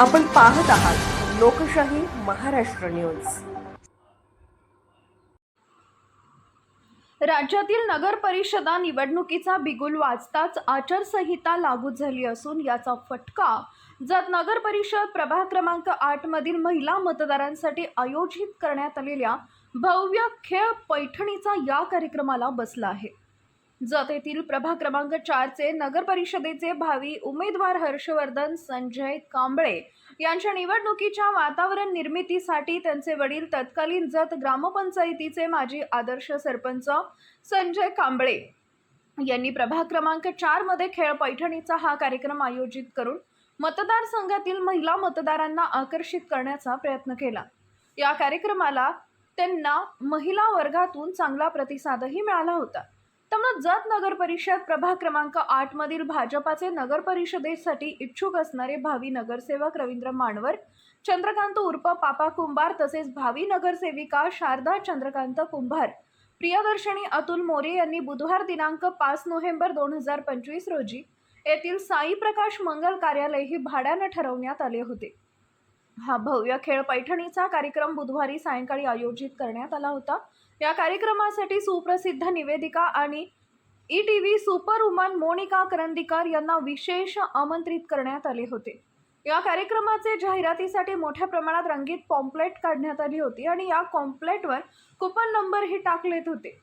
आपण पाहत आहात लोकशाही महाराष्ट्र न्यूज. राज्यातील नगर परिषदा निवडणुकीचा बिगुल वाजताच आचारसंहिता लागू झाली असून याचा फटका जत नगर परिषद प्रभाग क्रमांक आठमधील महिला मतदारांसाठी आयोजित करण्यात आलेल्या भव्य खेळ पैठणीचा या कार्यक्रमाला बसला आहे. जत येथील प्रभाग क्रमांक चारचे नगर परिषदेचे भावी उमेदवार हर्षवर्धन संजय कांबळे यांच्या निवडणुकीच्या वातावरण निर्मितीसाठी त्यांचे वडील तत्कालीन जत ग्रामपंचायतीचे माजी आदर्श सरपंच संजय कांबळे यांनी प्रभाग क्रमांक चारमध्ये खेळ पैठणीचा हा कार्यक्रम आयोजित करून मतदारसंघातील महिला मतदारांना आकर्षित करण्याचा प्रयत्न केला. या कार्यक्रमाला त्यांना महिला वर्गातून चांगला प्रतिसादही मिळाला होता. त्यामुळे जत नगर परिषद प्रभाग क्रमांक आठ मधील भाजपाचे नगर परिषदेसाठी इच्छुक असणारे भावी नगरसेवक रवींद्र मानवर चंद्रकांत उर्फ पापा कुंभार तसेच भावी नगरसेविका शारदा चंद्रकांत कुंभार प्रियदर्शनी अतुल मोरे यांनी बुधवार दिनांक पाच नोव्हेंबर दोन हजार पंचवीस रोजी येथील साई प्रकाश मंगल कार्यालय हे भाड्यानं ठरवण्यात आले होते. हा भव्य खेळ पैठणीचा कार्यक्रम बुधवारी सायंकाळी आयोजित करण्यात आला होता. या कार्यक्रमासाठी सुप्रसिद्ध निवेदिका आणि E T V superwoman Monika Karandikar यांना विशेष आमंत्रित करण्यात आले होते. या कार्यक्रमाचे जाहिरातीसाठी मोठ्या प्रमाणात रंगीत पॉम्पलेट काढण्यात आली होती आणि या कॉम्प्लेटवर कुपन नंबरही टाकलेत होते.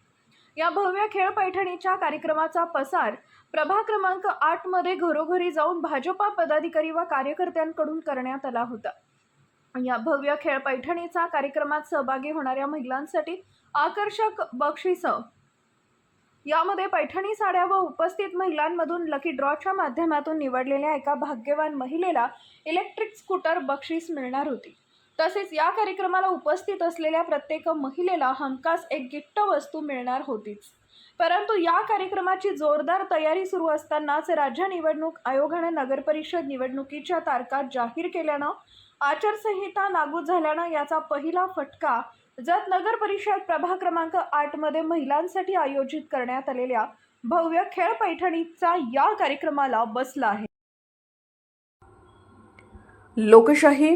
या भव्य खेळ पैठणीच्या कार्यक्रमाचा पसार प्रभा क्रमांक आठमध्ये घरोघरी जाऊन भाजपा पदाधिकारी व कार्यकर्त्यांकडून करण्यात आला होता. या भव्य खेळ पैठणीचा कार्यक्रमात सहभागी होणाऱ्या महिलांसाठी आकर्षक बक्षिस. यामध्ये पैठणी साड्या व उपस्थित महिलांमधून लकी ड्रॉच्या माध्यमातून निवडलेल्या एका भाग्यवान महिलेला इलेक्ट्रिक स्कूटर बक्षीस मिळणार होती. तसेच या कार्यक्रमाला उपस्थित असलेल्या प्रत्येक महिलेला हमखास एक गिफ्ट वस्तू मिळणार होतीच. परंतु या कार्यक्रमाची जोरदार तयारी सुरू असतानाच राज्य निवडणूक आयोगाने नगरपरिषद निवडणुकीच्या तारखा जाहीर केल्यानं आचारसंहिता लागू झाल्यानं याचा पहिला फटका जत नगर परिषद प्रभाग क्रमांक आठमध्ये महिलांसाठी आयोजित करण्यात आलेल्या भव्य खेळ पैठणीचा या कार्यक्रमाला बसला आहे. लोकशाही